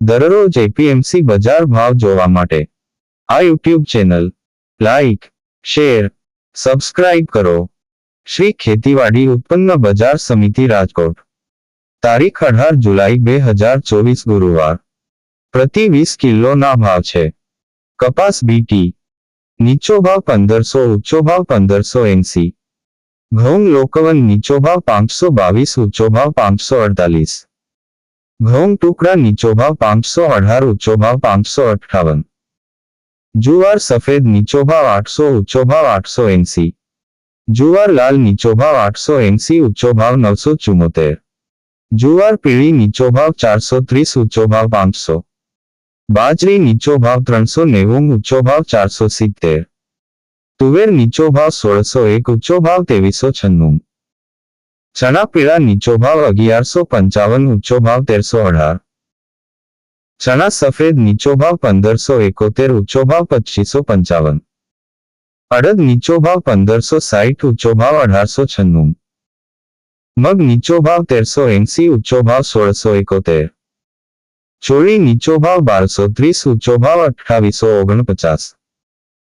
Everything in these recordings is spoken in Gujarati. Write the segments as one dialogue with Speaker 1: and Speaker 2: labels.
Speaker 1: દરરોજ એપીએમસી બજાર ભાવ જોવા માટે. આ YouTube channel. Like share subscribe કરો. શ્રી ખેતીવાડી ઉત્પન્ન બજાર સમિતિ રાજકોટ. તારીખ અઢાર જુલાઈ બે હજાર ચોવીસ ગુરુવાર. પ્રતિ વીસ કિલોના ભાવ છે. કપાસ બીટી નીચો ભાવ પંદરસો, ઊંચો ભાવ પંદરસો એંસી. ઘઉં લોકવન નીચો ભાવ પાંચસો બાવીસ, ઊંચો ભાવ પાંચસો અડતાલીસ. ઘઉં ટુકડા નીચો ભાવ પાંચસો અઢાર ઊંચો ભાવ પાંચસો અઠ્ઠાવન. જુવાર સફેદ નીચો ભાવ આઠસો ઊંચો ભાવ આઠસો એંસી. જુવાર લાલ નીચો ભાવ આઠસો એંસી ઊંચો ભાવ નવસો ચુમ્મોતેર જુવાર પીળી નીચો ભાવ ચારસો ત્રીસ ઊંચો ભાવ પાંચસો. બાજરી નીચો ભાવ ત્રણસો નેવું ઊંચો ભાવ ચારસો સિત્તેર. તુવેર નીચો ભાવ સોળસો એક ઊંચો ભાવ ત્રેવીસો છન્નું. ચણા પીળા નીચો ભાવ અગિયારસો પંચાવન ઊંચો ભાવ તેરસો અઢાર ચણા સફેદ નીચો ભાવ પંદરસો એકોતેર ઊંચો ભાવ પચીસો પંચાવન અડદ નીચો ભાવ પંદરસો સાઠ ઊંચો ભાવ અઢારસો છન્નું મગ નીચો ભાવ તેરસો એંસી ઊંચો ભાવ સોળસો એકોતેર ચોળી નીચો ભાવ બારસો ત્રીસ ઊંચો ભાવ અઠ્ઠાવીસો ઓગણપચાસ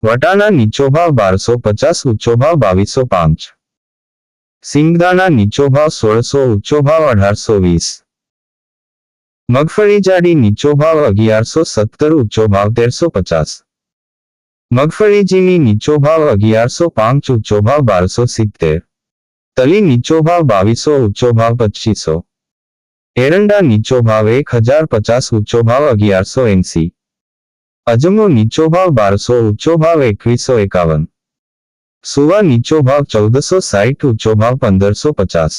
Speaker 1: વટાણા નીચો ભાવ બારસો પચાસ ઊંચો ભાવ બાવીસો પાંચ સિંગદાણા નીચો ભાવ સોળસો, ઊંચો ભાવ અઢારસો વીસ. મગફળી જાડી નીચો ભાવ અગિયારસો સત્તર, ઊંચો ભાવ તેરસો પચાસ. મગફળી જીની નીચો ભાવ અગિયારસો પાંચ, ઊંચો ભાવ બારસો સિત્તેર. તલી નીચો ભાવ બાવીસો, ઊંચો ભાવ પચીસો. એરંડા નીચો ભાવ એક હજાર પચાસ, ઊંચો ભાવ અગિયારસો એંસી. અજમો નીચો ભાવ બારસો, ઊંચો ભાવ એકવીસો એકાવન. સુવા નીચો ભાવ ચૌદસો સાઠ ઊંચો ભાવ પંદરસો પચાસ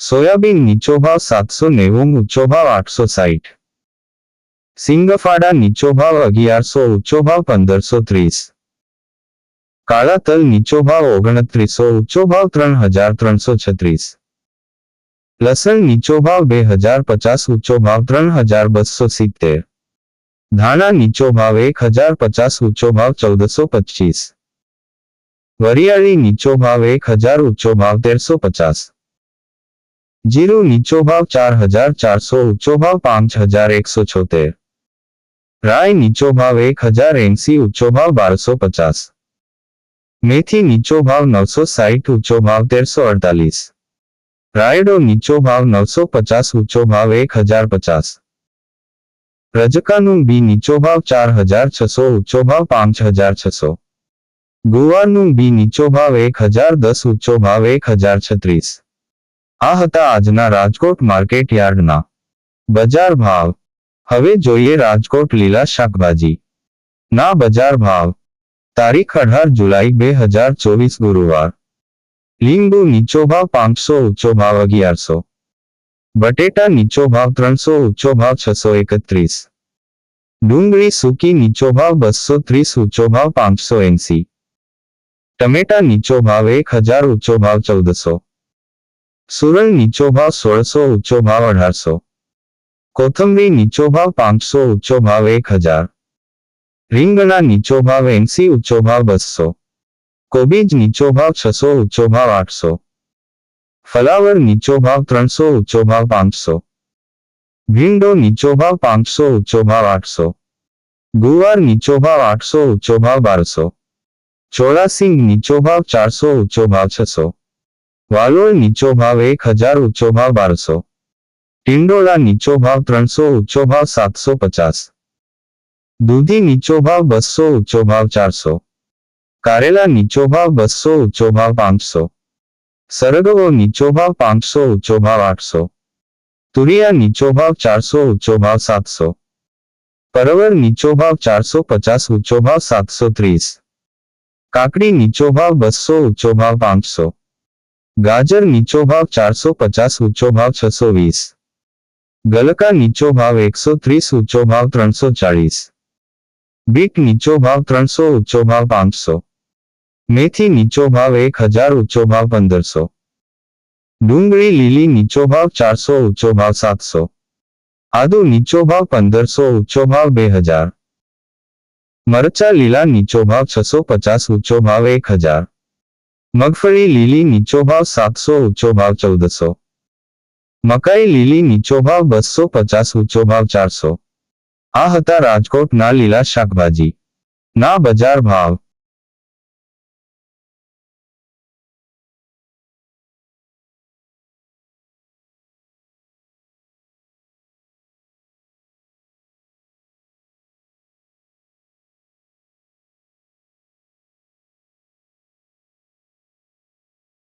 Speaker 1: સોયાબીન નીચો ભાવ સાતસો નેવું ઊંચો ભાવ આઠસો સાઠ સિંગફાડા નીચો ભાવ અગિયારસો ઊંચો ભાવ પંદરસો ત્રીસ કાળા તલ નીચો ભાવ ઓગણત્રીસો ઊંચો ભાવ ત્રણ હજાર ત્રણસો છત્રીસ લસણ નીચો ભાવ બે હજાર પચાસ ઊંચો ભાવ ત્રણ હજાર બસો સિત્તેર ધાણા નીચો ભાવ એક હજાર પચાસ ઊંચો ભાવ ચૌદસો પચીસ વરિયાળી નીચો ભાવ એક હજાર ઊંચો ભાવ તેરસો પચાસ જીરું નીચો ભાવ ચાર હજાર ચારસો ઊંચો ભાવ પાંચ હજાર એકસો છોતેર રાય નીચો ભાવ એક હજાર એંસી ઊંચો ભાવ બારસો પચાસ મેથી નીચો ભાવ નવસો સાઠ ઊંચો ભાવ તેરસો અડતાલીસ રાયડો નીચો ભાવ નવસો પચાસ ઊંચો ભાવ એક હજાર પચાસ રજકાનું બી નીચો ભાવ ચાર હજાર છસો ઊંચો ભાવ પાંચ હજાર છસો ગુવારનું બી નીચો ભાવ એક હજાર, દસ ઊંચો ભાવ એક હજાર છત્રીસ. આ હતા આજના રાજકોટ માર્કેટ યાર્ડના. બજાર ભાવ. હવે જોઈએ રાજકોટ લીલા શાકભાજી. ના બજાર ભાવ. તારીખ અઢાર જુલાઈ બે હજાર ચોવીસ ગુરુવાર. લીંબુ નીચો ભાવ પાંચસો, ઊંચો ભાવ અગિયારસો. બટેટા નીચો ભાવ ત્રણસો, ઊંચો ભાવ છસો એકત્રીસ. ડુંગળી સૂકી નીચો ભાવ બસો ત્રીસ, ઊંચો ભાવ પાંચસો એંસી. ટમેટા નીચો ભાવ એક હજાર ઊંચો ભાવ ચૌદસો. સુરણ નીચો ભાવ સોળસો ઊંચો ભાવ અઢારસો. કોથંબરી નીચો ભાવ પાંચસો ઊંચો ભાવ એક હજાર. રીંગણા નીચો ભાવ એંસી ઊંચો ભાવ બસો. કોબીજ નીચો ભાવ છસો ઊંચો ભાવ આઠસો. ફલાવર નીચો ભાવ ત્રણસો ઊંચો ભાવ પાંચસો. ભીંડો નીચો ભાવ પાંચસો ઊંચો ભાવ આઠસો. ગુવાર નીચો ભાવ આઠસો ઊંચો ભાવ બારસો. ચોરાસિંગ નીચો ભાવ ચારસો ઊંચો ભાવ છસો વાલોળ નીચો ભાવ એક હજાર ઊંચો ભાવ બારસો ટિંડોળા નીચો ભાવ ત્રણસો ઊંચો ભાવ સાતસો પચાસ દૂધી નીચો ભાવ બસો ઊંચો ભાવ ચારસો કારેલા નીચો ભાવ બસો ઊંચો ભાવ પાંચસો સરગવો નીચો ભાવ પાંચસો ઊંચો ભાવ આઠસો તુરિયા નીચો ભાવ ચારસો ઊંચો ભાવ સાતસો પરવર નીચો ભાવ ચારસો પચાસ ઊંચો ભાવ સાતસો ત્રીસ કાકડી નીચો ભાવ બસો ઊંચો ભાવ પાંચસો ગાજર નીચો ભાવ ચારસો પચાસ ઊંચો ભાવ છસો વીસ ગલકા નીચો ભાવ એકસો ત્રીસ ઊંચો ભાવ ત્રણસો ચાળીસ બીટ નીચો ભાવ ત્રણસો ઊંચો ભાવ પાંચસો મેથી નીચો ભાવ એક હજાર ઊંચો ભાવ પંદરસો ડુંગળી લીલી નીચો ભાવ ચારસો ઊંચો ભાવ સાતસો આદુ નીચો ભાવ પંદરસો ઊંચો ભાવ બે હજાર મરચા લીલા નીચો ભાવ છસો પચાસ, ઊંચો ભાવ એક હજાર. મગફળી લીલી નીચો ભાવ સાતસો, ઊંચો ભાવ ચૌદસો. મકાઈ લીલી નીચો ભાવ બસો પચાસ, ઊંચો ભાવ ચારસો. આ હતા રાજકોટના લીલા શાકભાજી. ના બજાર ભાવ.